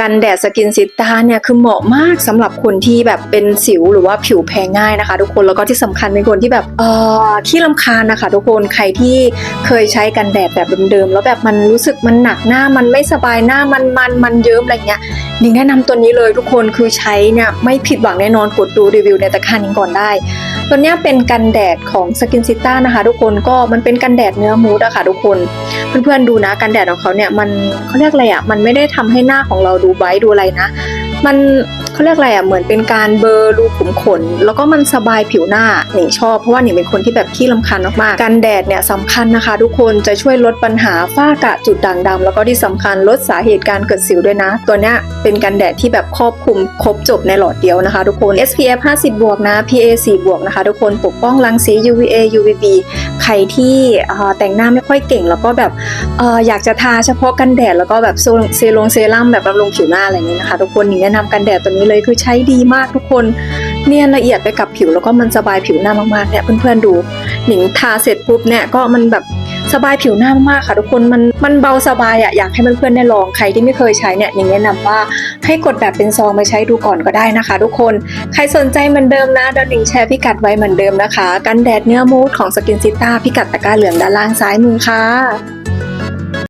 กันแดดสกินซิต้าเนี่ยคือเหมาะมากสำหรับคนที่แบบเป็นสิวหรือว่าผิวแพ้ง่ายนะคะ ทุกคนแล้วก็ที่สำคัญเป็นคนที่แบบเอ่อขี้ลำคาญนะคะ ทุกคนใครที่เคยใช้กันแดดแบบเดิมๆแล้วแบบมันรู้สึกมันหนักหน้ามันไม่สบายหน้ามันมันมันเยิ้มอะไรเงี้ยนิงแนะนำตัวนี้เลยทุกคนคือใช้เนี่ยไม่ผิดหวังแน่นอนกดดูรีวิวในตะกร้านี้ก่อนได้ตัวเนี้ยเป็นกันแดดของสกินซิต้านะคะ ทุกคนก็มันเป็นกันแดดเนื้อมูสอะค่ะทุกคน เพื่อนๆดูนะกันแดดของเขาเนี่ยมันเขาเรียกอะไรอะมันไม่ได้ทำให้หน้าของเราดูไบรท์ดูอะไรนะ มัน เขาเรียกอะไรอะเหมือนเป็นการเบอร์รูขุมขน แล้วก็มันสบายผิวหน้าหนิงชอบเพราะว่าหนิงเป็นคนที่แบบขี้ลำคาญมากๆกันแดดเนี่ยสำคัญนะคะ ทุกคนจะช่วยลดปัญหาฝ้ากระจุดด่างดำแล้วก็ที่สำคัญลดสาเหตุการเกิดสิวด้วยนะ ตัวเนี้ยเป็นกันแดดที่แบบครอบคลุมครบจบในหลอดเดียวนะคะ ทุกคน SPF 50 บวกนะ PA 4 บวกนะคะ ทุกคนปกป้องรังสี UVA UVB ใครที่เอ่อแต่งหน้าไม่ค่อยเก่ง แล้วก็แบบเอ่ออยากจะทาเฉพาะกันแดดแล้วก็แบบเซรั่มเซรั่มแบบบำรุงผิวหน้าอะไรอย่างนี้นะคะ ทุกคนหนิงแนะนำกันแดดตัวนี้เลยคือใช้ดีมากทุกคนเนียนละเอียดไปกับผิวแล้วก็มันสบายผิวหน้ามากๆเนี่ยเพื่อนๆดูหนิงทาเสร็จปุ๊บเนี่ยก็มันแบบสบายผิวหน้ามากค่ะทุกคนมันมันเบาสบายอะอยากให้เพื่อนๆได้ลองใครที่ไม่เคยใช้เนี่ยหนิงแนะนำว่าให้กดแบบเป็นซองมาใช้ดูก่อนก็ได้นะคะ ทุกคนใครสนใจเหมือนเดิมนะเดยวหนิงแชร์พิกัดไว้เหมือนเดิมนะคะ กันแดดเนื้อมูสของสกินซิต้าพิกัดตะกร้าเหลืองด้านล่างซ้ายมือค่ะ